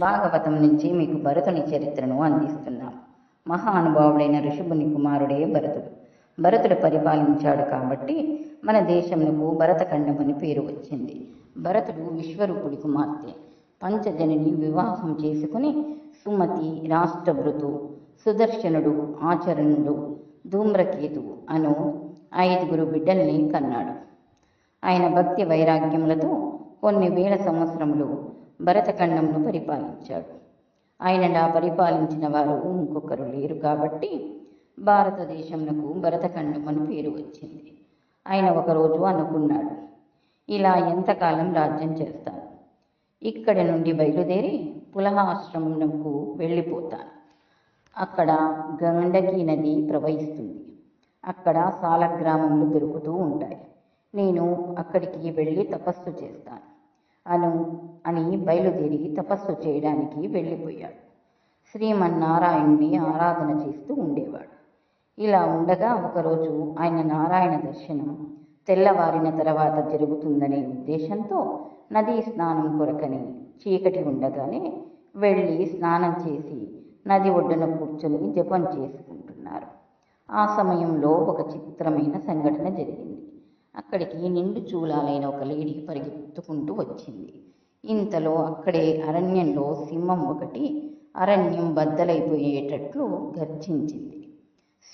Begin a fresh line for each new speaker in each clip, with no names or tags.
భాగవతం నుంచి మీకు భరతుని చరిత్రను అందిస్తున్నాం. మహానుభావుడైన ఋషభుని కుమారుడే భరతుడు. భరతుడు పరిపాలించాడు కాబట్టి మన దేశమునకు భరతఖండం అని పేరు వచ్చింది. భరతుడు విశ్వరూపుడి కుమార్తె. పంచజనిని వివాహం చేసుకుని సుమతి రాష్ట్రభృతు సుదర్శనుడు ఆచరణుడు ధూమ్రకేతు అను ఐదుగురు బిడ్డల్ని కన్నాడు. ఆయన భక్తి వైరాగ్యములతో కొన్ని వేల సంవత్సరములు భరతఖండంను పరిపాలించాడు. ఆయనలా పరిపాలించిన వారు ఇంకొకరు లేరు కాబట్టి భారతదేశమునకు భరతఖండం అని పేరు వచ్చింది. ఆయన ఒకరోజు అనుకున్నాడు ఇలా ఎంతకాలం రాజ్యం చేస్తాను? ఇక్కడి నుండి బయలుదేరి పులహాశ్రమంకు వెళ్ళిపోతాను. అక్కడ గండకీ నది ప్రవహిస్తుంది. అక్కడ సాలగ్రామములు దొరుకుతూ ఉంటాయి. నేను అక్కడికి వెళ్ళి తపస్సు చేస్తాను. అను అని బయలుదేరి తపస్సు చేయడానికి వెళ్ళిపోయాడు. శ్రీమన్నారాయణుని ఆరాధన చేస్తూ ఉండేవాడు. ఇలా ఉండగా ఒకరోజు ఆయన నారాయణ దర్శనం తెల్లవారిన తర్వాత జరుగుతుందనే ఉద్దేశంతో నదీ స్నానం కొరకని చీకటి ఉండగానే వెళ్ళి స్నానం చేసి నది ఒడ్డున కూర్చొని జపం చేసుకుంటున్నారు. ఆ సమయంలో ఒక చిత్రమైన సంఘటన జరిగింది. అక్కడికి నిండు చూలాలైన ఒక లేడీ పరిగెత్తుకుంటూ వచ్చింది. ఇంతలో అక్కడే అరణ్యంలో సింహం ఒకటి అరణ్యం బద్దలైపోయేటట్లు గర్జించింది.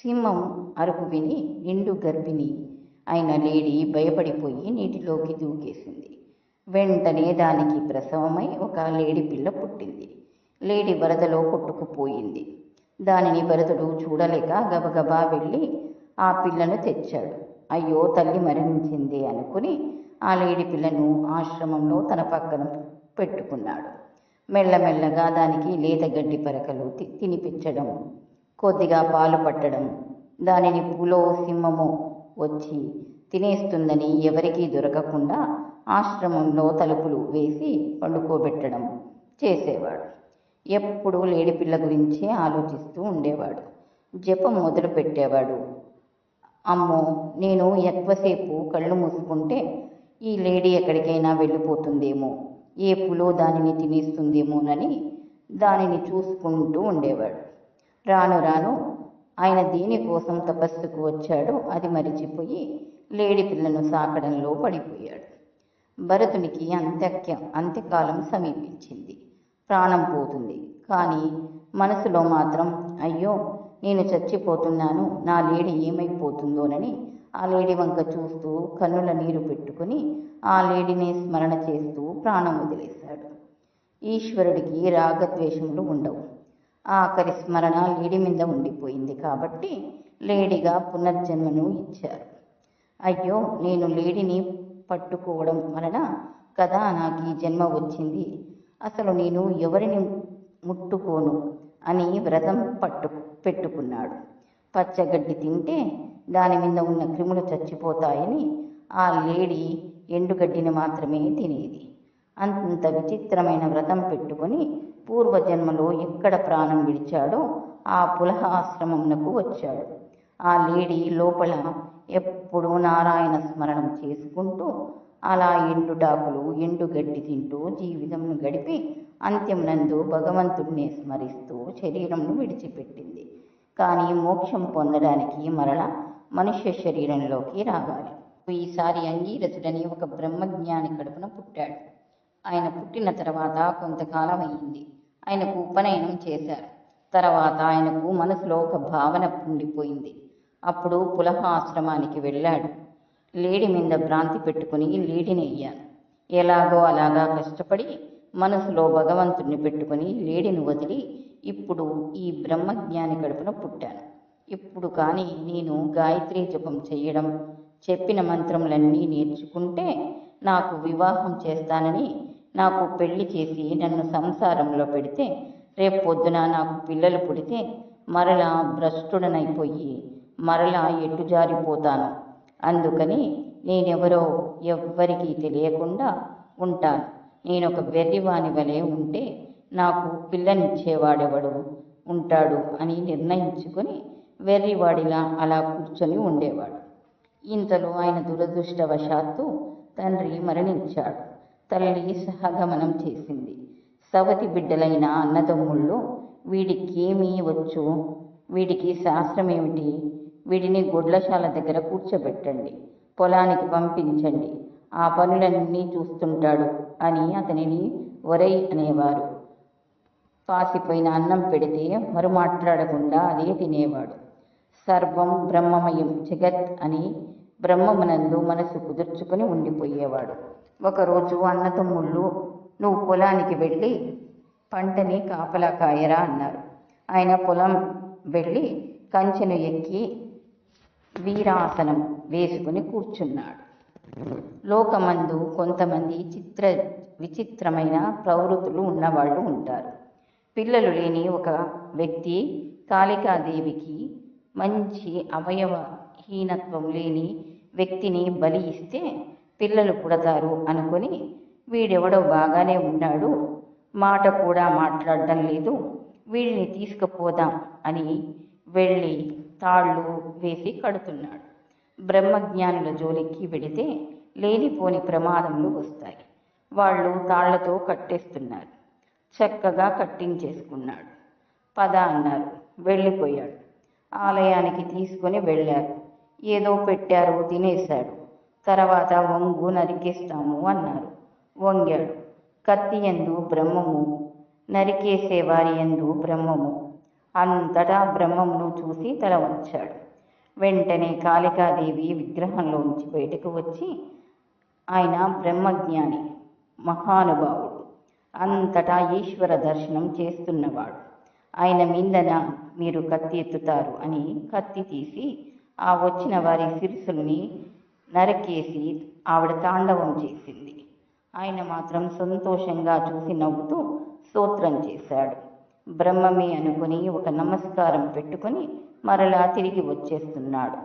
సింహం అరుపు విని నిండు గర్భిణి అయిన లేడీ భయపడిపోయి నీటిలోకి దూకేసింది. వెంటనే దానికి ప్రసవమై ఒక లేడి పిల్ల పుట్టింది. లేడి వరదలో కొట్టుకుపోయింది. దానిని భరతుడు చూడలేక గబగబా వెళ్ళి ఆ పిల్లను తెచ్చాడు. అయ్యో తల్లి మరణించింది అనుకుని ఆ లేడి పిల్లను ఆశ్రమంలో తన పక్కన పెట్టుకున్నాడు. మెల్లమెల్లగా దానికి లేత గడ్డి పరకలు తి- తినిపించడం కొద్దిగా పాలు పట్టడం దానిని పులో సింహము వచ్చి తినేస్తుందని ఎవరికీ దొరకకుండా ఆశ్రమంలో తలుపులు వేసి పండుకోబెట్టడం చేసేవాడు. ఎప్పుడూ లేడిపిల్ల గురించే ఆలోచిస్తూ ఉండేవాడు. జపం మొదలు పెట్టేవాడు అమ్మో నేను ఎక్కువసేపు కళ్ళు మూసుకుంటే ఈ లేడీ ఎక్కడికైనా వెళ్ళిపోతుందేమో ఏ పులో దానిని తినేస్తుందేమోనని దానిని చూసుకుంటూ ఉండేవాడు. రాను రాను ఆయన దేనికోసం తపస్సుకు వచ్చాడో అది మరిచిపోయి లేడి పిల్లను సాకడంలో పడిపోయాడు. భరతునికి అంత్యక్య అంత్యకాలం సమీపించింది. ప్రాణం పోతుంది. కానీ మనసులో మాత్రం అయ్యో నేను చచ్చిపోతున్నాను నా లేడి ఏమైపోతుందోనని ఆ లేడి వంక చూస్తూ కన్నుల నీరు పెట్టుకుని ఆ లేడిని స్మరణ చేస్తూ ప్రాణం వదిలేశాడు. ఈశ్వరుడికి రాగద్వేషములు ఉండవు. ఆఖరి స్మరణ లేడి మీద ఉండిపోయింది కాబట్టి లేడిగా పునర్జన్మను ఇచ్చారు. అయ్యో నేను లేడిని పట్టుకోవడం వలన కదా నాకు ఈ జన్మ వచ్చింది? అసలు నేను ఎవరిని ముట్టుకోను? అని వ్రతం పట్టు పెట్టుకున్నాడు. పచ్చగడ్డి తింటే దాని మీద ఉన్న క్రిములు చచ్చిపోతాయని ఆ లేడీ ఎండుగడ్డిని మాత్రమే తినేది. అంత విచిత్రమైన వ్రతం పెట్టుకొని పూర్వజన్మలో ఎక్కడ ప్రాణం విడిచాడో ఆ పులహ ఆశ్రమంనకు వచ్చాడు. ఆ లేడీ లోపల ఎప్పుడూ నారాయణ స్మరణం చేసుకుంటూ అలా ఎండుటాకులు ఎండుగడ్డి తింటూ జీవితంను గడిపి అంత్యమునందు భగవంతుడిని స్మరిస్తూ శరీరంను విడిచిపెట్టింది. కానీ మోక్షం పొందడానికి మరల మనుష్య శరీరంలోకి రావాలి. ఈసారి అంగీరసుడని ఒక బ్రహ్మజ్ఞాని కడుపున పుట్టాడు. ఆయన పుట్టిన తర్వాత కొంతకాలం అయింది ఆయనకు ఉపనయనం చేశారు. తర్వాత ఆయనకు మనసులో ఒక భావన ఉండిపోయింది. అప్పుడు పులహ ఆశ్రమానికి వెళ్ళాడు. లేడి మీద భ్రాంతి పెట్టుకుని లేడిని అయ్యాను. ఎలాగో అలాగా కష్టపడి మనసులో భగవంతుడిని పెట్టుకుని లేడిని వదిలి ఇప్పుడు ఈ బ్రహ్మజ్ఞాని కడుపున పుట్టాను. ఇప్పుడు కానీ నేను గాయత్రి జపం చేయడం చెప్పిన మంత్రములన్నీ నేర్చుకుంటే నాకు వివాహం చేస్తానని నాకు పెళ్ళి చేసి నన్ను సంసారంలో పెడితే రేపు పొద్దున నాకు పిల్లలు పుడితే మరలా భ్రష్టుడనైపోయి మరలా ఎటు జారిపోతాను? అందుకని నేనెవరో ఎవ్వరికీ తెలియకుండా ఉంటాను. నేను ఒక వెర్రివాని వలె ఉంటే నాకు పిల్లనిచ్చేవాడెవడు ఉంటాడు అని నిర్ణయించుకొని వెర్రివాడిలా అలా కూర్చొని ఉండేవాడు. ఇంతలో ఆయన దురదృష్టవశాత్తు తండ్రి మరణించాడు. తల్లి సహగమనం చేసింది. సవతి బిడ్డలైన అన్నదమ్ముళ్ళు వీడికేమీ వచ్చు? వీడికి శాస్త్రం వీటిని వీడిని దగ్గర కూర్చోబెట్టండి. పొలానికి పంపించండి. ఆ పనులన్నీ చూస్తుంటాడు అని అతనిని ఒరై అనేవారు. పాసిపోయిన అన్నం పెడితే మరు మాట్లాడకుండా అదే తినేవాడు. సర్వం బ్రహ్మమయం జగత్ అని బ్రహ్మమునందు మనసు కుదుర్చుకుని ఉండిపోయేవాడు. ఒకరోజు అన్నతమ్ముళ్ళు నువ్వు పొలానికి వెళ్ళి పంటని కాపలా కాయరా అన్నారు. ఆయన పొలం వెళ్ళి కంచెను ఎక్కి వీరాసనం వేసుకుని కూర్చున్నాడు. లోకమందు కొంతమంది చిత్ర విచిత్రమైన ప్రవృత్తులు ఉన్నవాళ్ళు ఉంటారు. పిల్లలు లేని ఒక వ్యక్తి కాళికాదేవికి మంచి అవయవహీనత్వం లేని వ్యక్తిని బలి ఇస్తే పిల్లలు పుడతారు అనుకొని వీడెవడో బాగానే ఉన్నాడు. మాట కూడా మాట్లాడడం లేదు. వీడిని తీసుకుపోదాం అని వెళ్ళి తాళ్ళు వేసి కడుతున్నాడు. బ్రహ్మజ్ఞానుల జోలికి వెడితే లేనిపోని ప్రమాదములు వస్తాయి. వాళ్ళు తాళ్ళతో కట్టేస్తున్నారు. చక్కగా కట్టించేసుకున్నాడు. పద అన్నారు. వెళ్ళిపోయాడు. ఆలయానికి తీసుకొని వెళ్ళారు. ఏదో పెట్టారు తినేశాడు. తర్వాత వంగు నరికేస్తాము అన్నారు. వంగాడు. కత్తి ఎందు బ్రహ్మము నరికేసే వారి ఎందు బ్రహ్మము. అంతటా బ్రహ్మమును చూసి తల వంచాడు. వెంటనే కాళికాదేవి విగ్రహంలోంచి బయటకు వచ్చి ఆయన బ్రహ్మజ్ఞాని మహానుభావుడు. అంతటా ఈశ్వర దర్శనం చేస్తున్నవాడు. ఆయన మీదన మీరు కత్తి ఎత్తుతారు అని కత్తి తీసి ఆ వచ్చిన వారి శిరసుల్ని నరకేసి ఆవిడ తాండవం చేసింది. ఆయన మాత్రం సంతోషంగా చూసి నవ్వుతూ స్తోత్రం చేశాడు. బ్రహ్మమే అనుకుని ఒక నమస్కారం పెట్టుకొని మరలా తిరిగి వచ్చేస్తున్నాడు.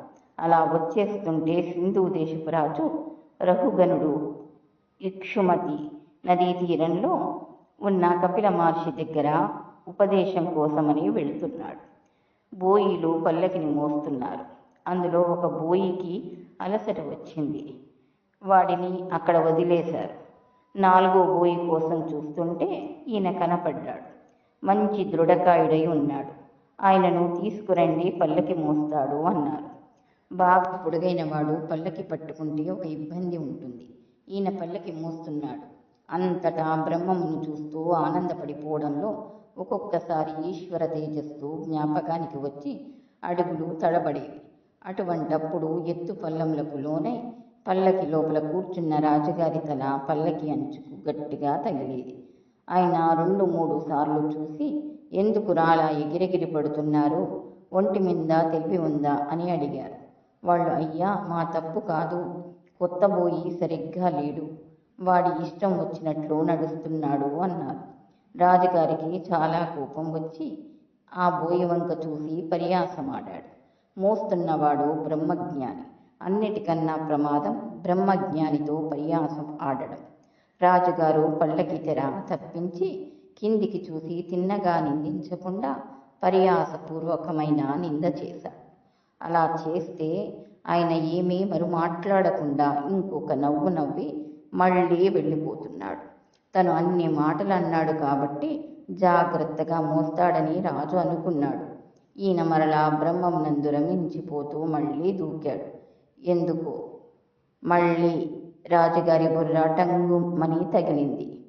అలా వచ్చేస్తుంటే సింధు దేశపు రాజు రఘుగనుడు ఇక్షుమతి నదీ తీరంలో ఉన్న కపిల మహర్షి దగ్గర ఉపదేశం కోసమని వెళుతున్నాడు. బోయిలు పల్లకిని మోస్తున్నారు. అందులో ఒక బోయికి అలసట వచ్చింది. వాడిని అక్కడ వదిలేశారు. నాలుగో బోయి కోసం చూస్తుంటే ఈయన కనపడ్డాడు. మంచి దృఢకాయుడై ఉన్నాడు. ఆయనను తీసుకురండి పల్లకి మోస్తాడు అన్నారు. బాగా పొడుగైన వాడు పల్లకి పట్టుకుంటే ఒక ఇబ్బంది ఉంటుంది. ఈయన పల్లకి మోస్తున్నాడు. అంతటా బ్రహ్మమును చూస్తూ ఆనందపడిపోవడంలో ఒక్కొక్కసారి ఈశ్వర తేజస్సు జ్ఞాపకానికి వచ్చి అడుగులు తడబడేవి. అటువంటప్పుడు ఎత్తు పల్లములకు లోనై పల్లకి లోపల కూర్చున్న రాజుగారి తల పల్లకి అంచుకు గట్టిగా తగిలేది. ఆయన రెండు మూడు సార్లు చూసి ఎందుకు రాలా ఎగిరెగిరి పడుతున్నారు? ఒంటి మీద తెలివి ఉందా? అని అడిగారు. వాళ్ళు అయ్యా మా తప్పు కాదు. కొత్త బోయి సరిగ్గా లేడు. వాడి ఇష్టం వచ్చినట్లు నడుస్తున్నాడు అన్నారు. రాజుగారికి చాలా కోపం వచ్చి ఆ బోయి వంక చూసి పర్యాసమాడాడు. మోస్తున్నవాడు బ్రహ్మజ్ఞాని. అన్నిటికన్నా ప్రమాదం బ్రహ్మజ్ఞానితో పర్యాసం ఆడడం. రాజుగారు పళ్ళకి తెర తప్పించి కిందికి చూసి తిన్నగా నిందించకుండా పర్యాసపూర్వకమైన నింద చేశాడు అలా చేస్తే ఆయన ఏమీ మరి మాట్లాడకుండా ఇంకొక నవ్వు నవ్వి మళ్ళీ వెళ్ళిపోతున్నాడు. తను అన్ని మాటలు అన్నాడు కాబట్టి జాగ్రత్తగా మోస్తాడని రాజు అనుకున్నాడు. ఈయన మరలా బ్రహ్మం నందు రమించిపోతూ మళ్ళీ దూకాడు. ఎందుకో? మళ్ళీ రాజుగారి బుర్ర టంగుమని తగిలింది.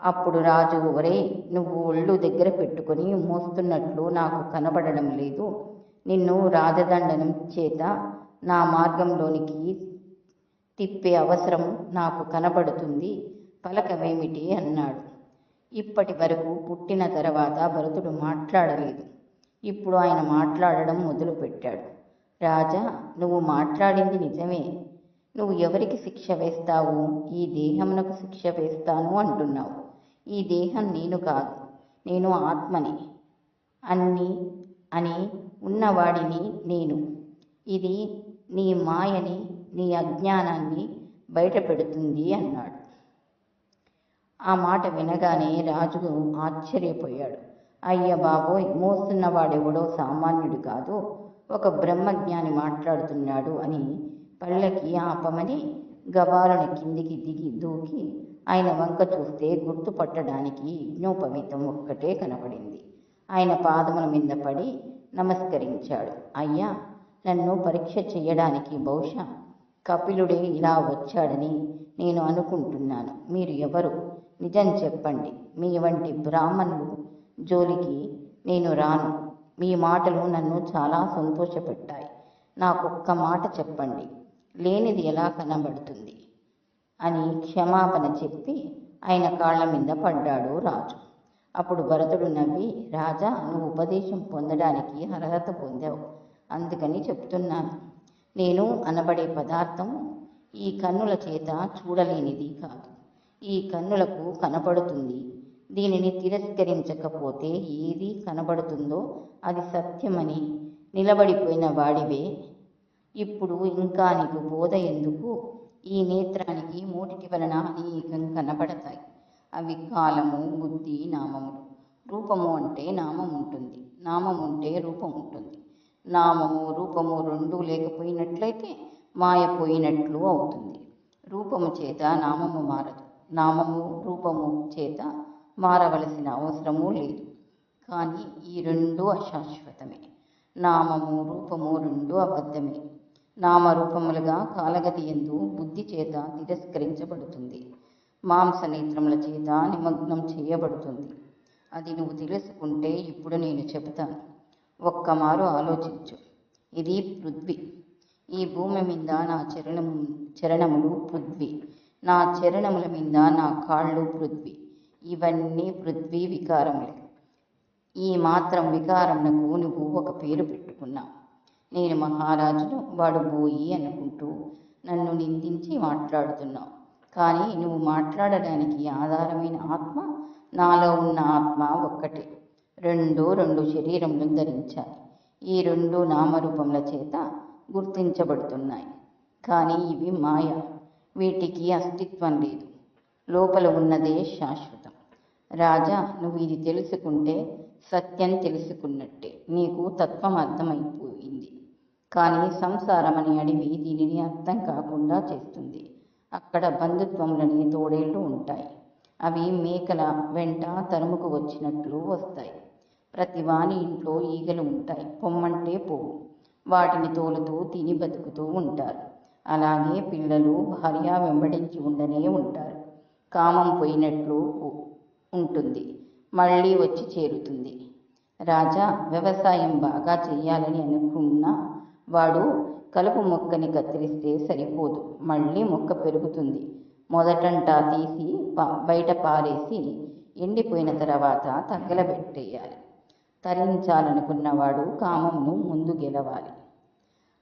అప్పుడు రాజు ఒరే నువ్వు ఒళ్ళు దగ్గర పెట్టుకొని మోస్తున్నట్లు నాకు కనబడడం లేదు. నిన్ను రాజదండనం చేత నా మార్గంలోనికి తిప్పే అవసరం నాకు కనబడుతుంది. పలకమేమిటి అన్నాడు. ఇప్పటి వరకు పుట్టిన తర్వాత భరతుడు మాట్లాడలేదు. ఇప్పుడు ఆయన మాట్లాడడం మొదలుపెట్టాడు. రాజా నువ్వు మాట్లాడింది నిజమే. నువ్వు ఎవరికి శిక్ష వేస్తావు? ఈ దేహమునకు శిక్ష వేస్తాను అంటున్నావు. ఈ దేహం నేను కాదు నేను ఆత్మని. అన్ని అని ఉన్నవాడిని నేను. ఇది నీ మాయని నీ అజ్ఞానాన్ని బయటపెడుతుంది అన్నాడు. ఆ మాట వినగానే రాజు ఆశ్చర్యపోయాడు. అయ్య బాబోయ్ మోస్తున్నవాడెవడో సామాన్యుడు కాదు. ఒక బ్రహ్మజ్ఞాని మాట్లాడుతున్నాడు అని పళ్ళకి ఆపమని గబాలను కిందికి దిగి దూకి ఆయన వంక చూస్తే గుర్తుపట్టడానికి యజ్ఞోపవీతం ఒక్కటే కనపడింది ఆయన పాదముల మీద పడి నమస్కరించాడు. అయ్యా నన్ను పరీక్ష చేయడానికి బహుశా కపిలుడే ఇలా వచ్చాడని నేను అనుకుంటున్నాను. మీరు ఎవరు? నిజం చెప్పండి. మీ వంటి బ్రాహ్మణులు జోలికి నేను రాను. మీ మాటలు నన్ను చాలా సంతోషపెట్టాయి. నాకొక్క మాట చెప్పండి. లేనిది ఎలా కనబడుతుంది? అని క్షమాపణ చెప్పి ఆయన కాళ్ళ మీద పడ్డాడు రాజు. అప్పుడు భరతుడు నవ్వి రాజా నువ్వు ఉపదేశం పొందడానికి అర్హత పొందావు. అందుకని చెప్తున్నాను. నేను అనబడే పదార్థం ఈ కన్నుల చేత చూడలేనిది కాదు. ఈ కన్నులకు కనపడుతుంది. దీనిని తిరస్కరించకపోతే ఏది కనబడుతుందో అది సత్యమని. నిలబడిపోయిన వాడివే ఇప్పుడు ఇంకా నీకు బోధ ఎందుకు? ఈ నేత్రానికి మూటికి వలన అనేకం కనబడతాయి. అవి కాలము బుద్ధి నామములు. రూపము అంటే నామం ఉంటుంది. నామం ఉంటే రూపం ఉంటుంది. నామము రూపము రెండూ లేకపోయినట్లయితే మాయపోయినట్లు అవుతుంది. రూపము చేత నామము మారదు. నామము రూపము చేత మారవలసిన అవసరము లేదు. కానీ ఈ రెండు అశాశ్వతమే. నామము రూపము రెండు అబద్ధమే. నామరూపములుగా కాలగతి ఎందు బుద్ధి చేత తిరస్కరించబడుతుంది. మాంస నేత్రముల చేత నిమగ్నం చేయబడుతుంది. అది నువ్వు తెలుసుకుంటే ఇప్పుడు నేను చెబుతాను. ఒక్కమారు ఆలోచించు. ఇది పృథ్వీ. ఈ భూమి మీద నా చరణము చరణములు పృథ్వీ. నా చరణముల మీద నా కాళ్ళు పృథ్వీ. ఇవన్నీ పృథ్వీ వికారములే. ఈ మాత్రం వికారమునకు నువ్వు ఒక పేరు పెట్టుకున్నావు. నేను మహారాజును వాడు బోయి అనుకుంటూ నన్ను నిందించి మాట్లాడుతున్నావు. కానీ నువ్వు మాట్లాడడానికి ఆధారమైన ఆత్మ నాలో ఉన్న ఆత్మ ఒక్కటే. రెండు రెండు శరీరములను ధరించాయి. ఈ రెండు నామరూపముల చేత గుర్తించబడుతున్నాయి. కానీ ఇవి మాయ. వీటికి అస్తిత్వం లేదు. లోపల ఉన్నదే శాశ్వతం. రాజా నువ్వు ఇది తెలుసుకుంటే సత్యం తెలుసుకున్నట్టే. నీకు తత్వం అర్థమైంది. కానీ సంసారం అనే అడవి దీనిని అర్థం కాకుండా చేస్తుంది. అక్కడ బంధుత్వములని తోడేళ్ళు ఉంటాయి. అవి మేకల వెంట తరుముకు వచ్చినట్లు వస్తాయి. ప్రతి వాని ఇంట్లో ఈగలు ఉంటాయి. పొమ్మంటే పోవు. వాటిని తోలుతూ తిని బతుకుతూ ఉంటారు. అలాగే పిల్లలు భార్య వెంబడించి ఉండనే ఉంటారు. కామం పోయినట్లు ఉంటుంది. మళ్ళీ వచ్చి చేరుతుంది. రాజా వ్యవసాయం బాగా చేయాలని అనుకున్న వాడు కలుపు మొక్కని కత్తిరిస్తే సరిపోదు. మళ్ళీ మొక్క పెరుగుతుంది. మొదటంటా తీసి బయట పారేసి ఎండిపోయిన తర్వాత తగలబెట్టేయాలి. తరించాలనుకున్నవాడు కామంను ముందు గెలవాలి.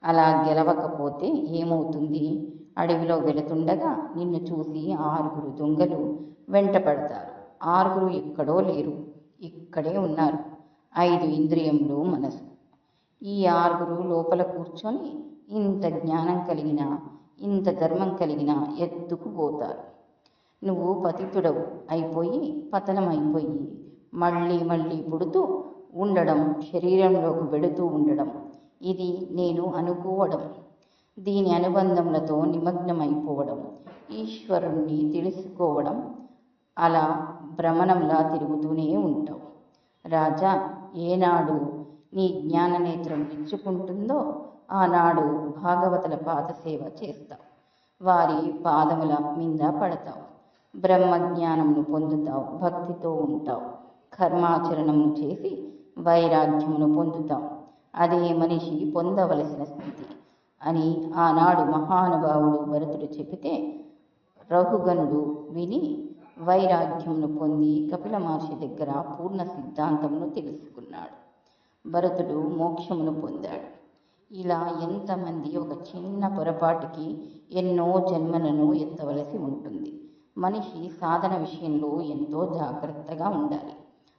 అలా గెలవకపోతే ఏమవుతుంది? అడవిలో వెళుతుండగా నిన్ను చూసి ఆరుగురు దొంగలు వెంటపడతారు ఆరుగురు ఎక్కడో లేరు. ఇక్కడే ఉన్నారు. ఐదు ఇంద్రియములు మనసు. ఈ ఆరుగురు లోపల కూర్చొని ఇంత జ్ఞానం కలిగిన ఇంత ధర్మం కలిగిన ఎత్తుకు పోతారు. నువ్వు పతితుడవు అయిపోయి పతనం అయిపోయి మళ్ళీ మళ్ళీ పుడుతూ ఉండడం శరీరంలోకి వెళుతూ ఉండడం ఇది నేను అనుకోవడం దీని అనుబంధములతో నిమగ్నమైపోవడం ఈశ్వరుణ్ణి తెలుసుకోవడం అలా భ్రమణంలా తిరుగుతూనే ఉంటావు. రాజా ఏనాడు నీ జ్ఞాననేత్రం మెచ్చుకుంటుందో ఆనాడు భాగవతుల పాదసేవ చేస్తావు. వారి పాదముల మీద పడతావు. బ్రహ్మజ్ఞానమును పొందుతావు భక్తితో ఉంటావు. కర్మాచరణమును చేసి వైరాగ్యమును పొందుతావు. అదే మనిషి పొందవలసిన స్థితి అని ఆనాడు మహానుభావుడు భరతుడు చెబితే రఘుగణుడు విని వైరాగ్యమును పొంది కపిల మహర్షి దగ్గర పూర్ణ సిద్ధాంతమును తెలుసుకున్నాడు. భరతుడు మోక్షమును పొందాడు. ఇలా ఎంతమంది ఒక చిన్న పొరపాటుకి ఎన్నో జన్మలను ఎత్తవలసి ఉంటుంది. మనిషి సాధన విషయంలో ఎంతో జాగ్రత్తగా ఉండాలి.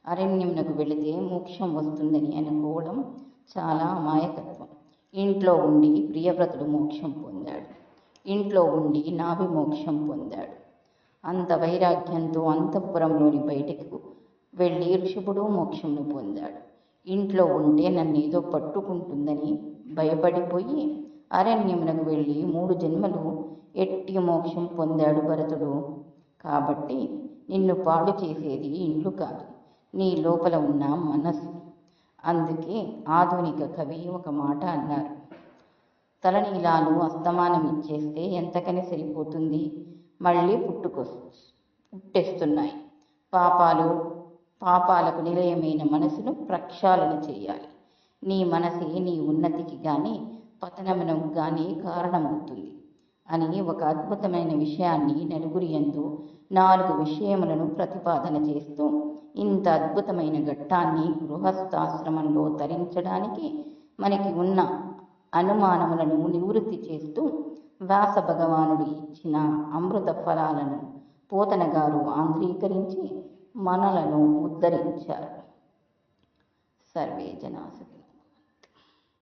అరణ్యమునకు వెళితే మోక్షం వస్తుందని అనుకోవడం చాలా అమాయకత్వం. ఇంట్లో ఉండి ప్రియవ్రతుడు మోక్షం పొందాడు. ఇంట్లో ఉండి నాభి మోక్షం పొందాడు. అంత వైరాగ్యంతో అంతఃపురంలోని బయటకు వెళ్ళి ఋషభుడు మోక్షంను పొందాడు. ఇంట్లో ఉంటే నన్ను ఏదో పట్టుకుంటుందని భయపడిపోయి అరణ్యమునకు వెళ్ళి మూడు జన్మలు ఎట్టి మోక్షం పొందాడు భరతుడు. కాబట్టి నిన్ను పాడు చేసేది ఇల్లు కాదు నీ లోపల ఉన్న మనస్సు. అందుకే ఆధునిక కవి ఒక మాట అన్నారు తలనీలాలు అస్తమానం ఇచ్చేస్తే ఎంతకని సరిపోతుంది? మళ్ళీ పుట్టుకొ పుట్టేస్తున్నాయి. పాపాలు పాపాలకు నిలయమైన మనసును ప్రక్షాళన చేయాలి. నీ మనసే నీ ఉన్నతికి కానీ పతనమునకు కానీ కారణమవుతుంది అని ఒక అద్భుతమైన విషయాన్ని నలుగురి ఎందు నాలుగు విషయములను ప్రతిపాదన చేస్తూ ఇంత అద్భుతమైన ఘట్టాన్ని గృహస్థాశ్రమంలో తరించడానికి మనకి ఉన్న అనుమానములను నివృత్తి చేస్తూ వ్యాస భగవానుడు ఇచ్చిన అమృత ఫలాలను పోతన గారు ఆంధ్రీకరించి మనలను ఉద్ధరించారు సర్వే జనాసులు